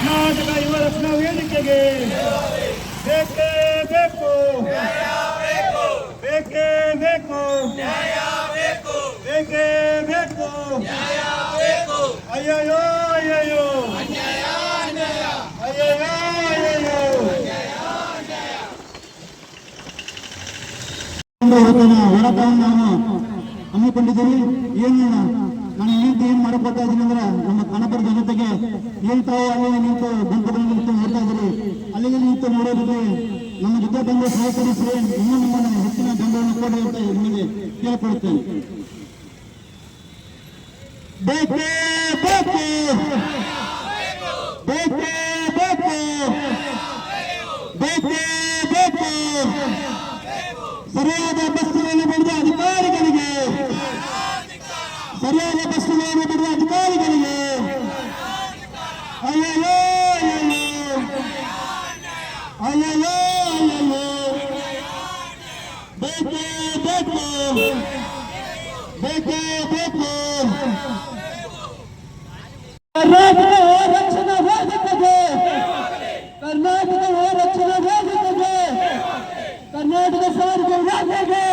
ಕರ್ನಾಟಕ ಯುವ ರಕ್ಷಣಾ ವೇದಿಕೆಗೆ. ಬೇಕೇ ಬೇಕು. ಬೇಕೇ ಬೇಕು. ಬೇಕೇ ಬೇಕು. ಅಯ್ಯಯ್ಯೋ ಅಯ್ಯಯ್ಯೋ. ಅಯ್ಯಯ್ಯೋ ಅಯ್ಯಯ್ಯೋ. ನಾವು ಹಮ್ಮಿಕೊಂಡಿದ್ದೀವಿ ನಾನು ನಿಂತು ಏನ್ ಮಾಡ್ಕೊತಾ ಇದ್ದೀನಿ ಅಂದ್ರೆ ನಮ್ಮ ಕನಪುರ ಜನತೆಗೆ ಏನ್ ತಾವು ಅಲ್ಲಿ ನಿಂತು ಗುಂಪುಗಳು ನಿಂತು ನೋಡ್ತಾ ಇದ್ದೀರಿ. ಅಲ್ಲಿಗೆ ನಿಂತು ನೋಡೋದಕ್ಕೆ ನಮ್ಮ ಜೊತೆ ಬಂದು ಸಹಕರಿಸಿ ಇನ್ನೂ ನಿಮ್ಮನ್ನು ಹೆಚ್ಚಿನ ಬೆಂಬಲವನ್ನು ಕೊಡಿ ಅಂತ ನಿಮಗೆ ಕೇಳ್ಕೊಳ್ತೇನೆ. ಬೇಕೇ ಬೇಕು. ಬೇಕೇ ಬೇಕು. ಬೇಕೇ ಬೇಕು. ಸರಿಯಾದ ಬಸ್ಸುಗಳನ್ನು ಸರಿಯಾದ ಬಸ್ಸುಗಳನ್ನು ಬಿಡುವ ಅಧಿಕಾರಿಗಳಿಗೆ ಅಯ್ಯಯ್ಯೋ ಅಯ್ಯಯ್ಯೋ ಅಯ್ಯಯ್ಯೋ ಅಯ್ಯಯ್ಯೋ ಬೇಕೇ ಬೇಕು ಬೇಕೇ ಬೇಕು ಕರ್ನಾಟಕ ರಕ್ಷಣಾ ವೇದಿಕೆಗೆ ಕರ್ನಾಟಕ ರಕ್ಷಣಾ ವೇದಿಕೆಗೆ ಕರ್ನಾಟಕ ಸಾರಿಗೆ ಇಲಾಖೆಗೆ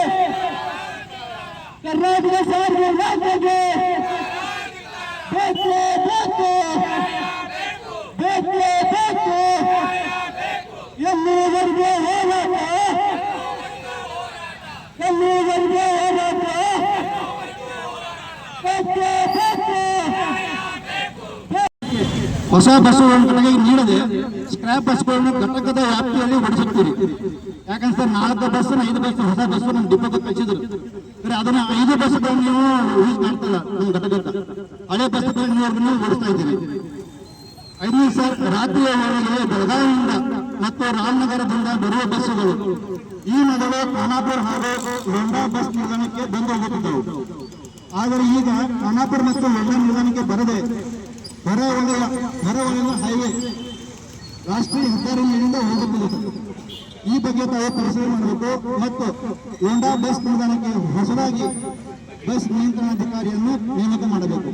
ಕರ್ನಾಟಕ ಸಾರಿಗೆ ಇಲಾಖೆಗೆ ಬೇಕೇ ಬೇಕು ಬೇಕೇ ಬೇಕು ಎಲ್ಲಿವರೆಗೆ ಹೋರಾಟ ಎಲ್ಲಿವರೆಗೆ ಹೋರಾಟ ಬೇಕೇ ಬೇಕು ಹೊಸ ಬಸ್ಸುಗಳನ್ನು ನನಗೆ ನೀಡದೆ ಸ್ಕ್ರಾಪ್ ಬಸ್ಗಳನ್ನು ಘಟಕದ ವ್ಯಾಪ್ತಿಯಲ್ಲಿ ಓಡಿಸುತ್ತೀರಿ. ಯಾಕಂದ್ರೆ ನಾಲ್ಕು ಬಸ್ ಐದು ಬಸ್ ಹೊಸ ಬಸ್ ನಮ್ಮ ಡಿಪೋಗೆ ಕಳಿಸಿದ್ರು. ಸರಿ ಅದನ್ನ ಐದು ಬಸ್ಗಳನ್ನು ನೀವು ಯೂಸ್ ಮಾಡ್ತಿಲ್ಲ ನಮ್ಮ ಘಟಕದ ಹಳೆ ಬಸ್ಗಳನ್ನು ನೀವು ಓಡಿಸ್ತಾ ಇದ್ದೀರಿ. ಐದನೇ ಸರ್ ರಾತ್ರಿಯ ವೇಳೆಗೆ ಬೆಳಗಾವಿಯಿಂದ ಮತ್ತು ರಾಮನಗರದಿಂದ ಬರುವ ಬಸ್ಸುಗಳು ಈ ಮೊದಲು ಖಾನಾಪುರ ಹಾಗೂ ಲೊಂಡಾ ಬಸ್ ನಿಲ್ದಾಣಕ್ಕೆ ಬಂದು ಹೋಗುತ್ತಿದ್ದವು. ಆದರೆ ಈಗ ಖಾನಾಪುರ ಮತ್ತು ಲೊಂಡಾ ನಿಲ್ದಾಣಕ್ಕೆ ಬರದೆ ಹೊರ ವಲಯ ಹೊರ ವಲಯದ ಹೈವೇ ರಾಷ್ಟ್ರೀಯ ಹೆದ್ದಾರಿಯಿಂದ ಹೋಗಬಹುದು ಈ ಬಗ್ಗೆ ತಾವು ಪರಿಶೀಲನೆ ಮಾಡಬೇಕು. ಮತ್ತು ಹೋಂಡಾ ಬಸ್ ನಿಲ್ದಾಣಕ್ಕೆ ಹೊಸದಾಗಿ ಬಸ್ ನಿಯಂತ್ರಣಾಧಿಕಾರಿಯನ್ನು ನೇಮಕ ಮಾಡಬೇಕು.